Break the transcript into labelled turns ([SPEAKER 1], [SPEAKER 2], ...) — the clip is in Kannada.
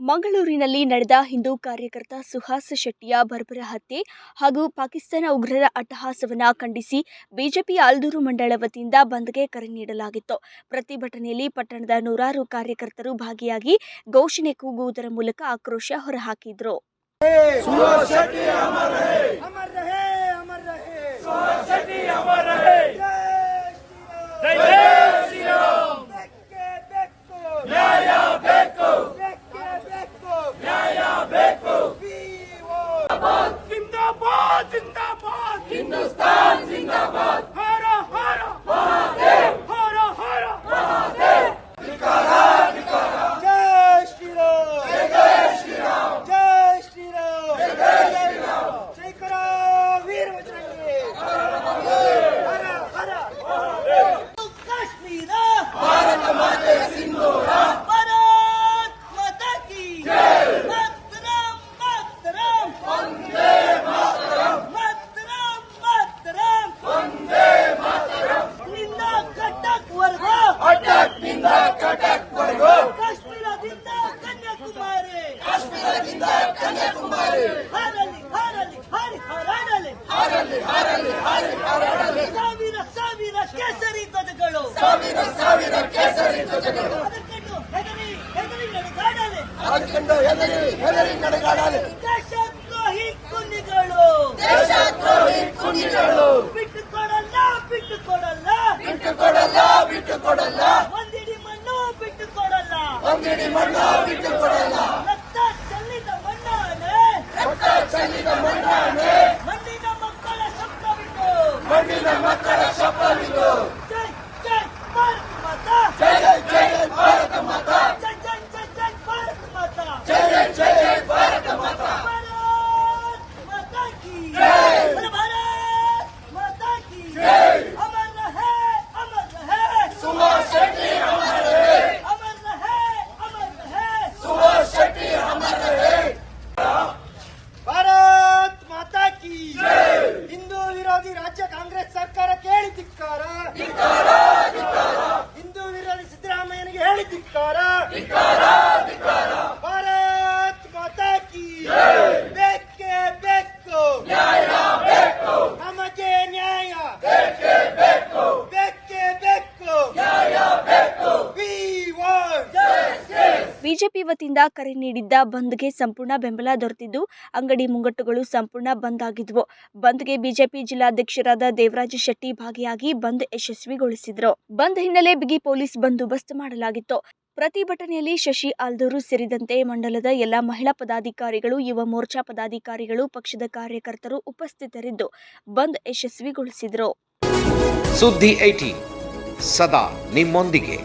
[SPEAKER 1] ಮಂಗಳೂರಿನಲ್ಲಿ ನಡೆದ ಹಿಂದೂ ಕಾರ್ಯಕರ್ತ ಸುಹಾಸ್ ಶೆಟ್ಟಿಯ ಬರ್ಬರ ಹತ್ಯೆ ಹಾಗೂ ಪಾಕಿಸ್ತಾನ ಉಗ್ರರ ಅಟ್ಟಹಾಸವನ್ನು ಖಂಡಿಸಿ ಬಿಜೆಪಿ ಆಲ್ದೂರು ಮಂಡಳ ವತಿಯಿಂದ ಬಂದ್ಗೆ ಕರೆ ನೀಡಲಾಗಿತ್ತು. ಪ್ರತಿಭಟನೆಯಲ್ಲಿ ಪಟ್ಟಣದ ನೂರಾರು ಕಾರ್ಯಕರ್ತರು ಭಾಗಿಯಾಗಿ ಘೋಷಣೆ ಕೂಗುವುದರ ಮೂಲಕ ಆಕ್ರೋಶ ಹೊರಹಾಕಿದ್ರು.
[SPEAKER 2] ಕಟಕ್ವರೆಗೂ ಕಾಶ್ಮೀರದಿಂದ ಕನ್ಯಾಕುಮಾರಿ. ಕಾಶ್ಮೀರದಿಂದ ಕನ್ಯಾಕುಮಾರಿ. ಹಾರಲಿ ಹಾರಲಿ ಹಾರಿ ಹಾರಾಡಲಿ. ಹಾರಲಿ ಹಾರಲಿ ಹಾರಿ ಹಾರಾಡಲಿ. ಸಾವಿರ ಸಾವಿರ ಕೇಸರಿ ಧ್ವಜಗಳು. ಸಾವಿರ ಸಾವಿರ ಕೇಸರಿ ಧ್ವಜಗಳು. ಅದಕ್ಕಂಡು ಹೆದರಿ ಹೆದರಿ ನಡೆದಾಡಲಿ ಅದಕ್ಕಂಡು ಹೆದರಿ ಹೆದರಿ ನಡೆದಾಡಲಿ ದೇಶದ್ರೋಹಿ ಕುಂದಿಗಳು ದೇಶದ್ರೋಹಿ ಕುಂದಿಗಳು ಬಿಟ್ಟು ಕೊಡಲ್ಲ ಬಿಟ್ಟು ಕೊಡಲ್ಲ. ಬಿಟ್ಟು ಕೊಡಲ್ಲ ಬಿಟ್ಟು ಕೊಡಲ್ಲ. ಮಣ್ಣು ಬಿಟ್ಟು ಕೊಡಲ್ಲ ಒಂದಿಡಿ ಮಣ್ಣು ಬಿಟ್ಟು ಕೊಡಲ್ಲ ರಕ್ತ ಚೆಲ್ಲಿದ ಮಣ್ಣಾನೆ ರಕ್ತ ಚೆಲ್ಲಿದ ಮಣ್ಣಾನೆ ಮಣ್ಣಿನ
[SPEAKER 1] ಬಿಜೆಪಿ ವತಿಯಿಂದ ಕರೆ ನೀಡಿದ್ದ ಬಂದ್ಗೆ ಸಂಪೂರ್ಣ ಬೆಂಬಲ ದೊರೆತಿದ್ದು, ಅಂಗಡಿ ಮುಂಗಟ್ಟುಗಳು ಸಂಪೂರ್ಣ ಬಂದ್ ಆಗಿದ್ವು. ಬಂದ್ಗೆ ಬಿಜೆಪಿ ಜಿಲ್ಲಾಧ್ಯಕ್ಷರಾದ ದೇವರಾಜ ಶೆಟ್ಟಿ ಭಾಗಿಯಾಗಿ ಬಂದ್ ಯಶಸ್ವಿಗೊಳಿಸಿದ್ರು. ಬಂದ್ ಹಿನ್ನೆಲೆ ಬಿಗಿ ಪೊಲೀಸ್ ಬಂದೋಬಸ್ತ್ ಮಾಡಲಾಗಿತ್ತು. ಪ್ರತಿಭಟನೆಯಲ್ಲಿ ಶಶಿ ಆಲ್ದೂರು ಸೇರಿದಂತೆ ಮಂಡಲದ ಎಲ್ಲ ಮಹಿಳಾ ಪದಾಧಿಕಾರಿಗಳು, ಯುವ ಮೋರ್ಚಾ ಪದಾಧಿಕಾರಿಗಳು, ಪಕ್ಷದ ಕಾರ್ಯಕರ್ತರು ಉಪಸ್ಥಿತರಿದ್ದು, ಬಂದ್ ಯಶಸ್ವಿಗೊಳಿಸಿದ್ರು.
[SPEAKER 3] ಸುದ್ದಿ ಐಟಿ ಸದಾ ನಿಮ್ಮೊಂದಿಗೆ.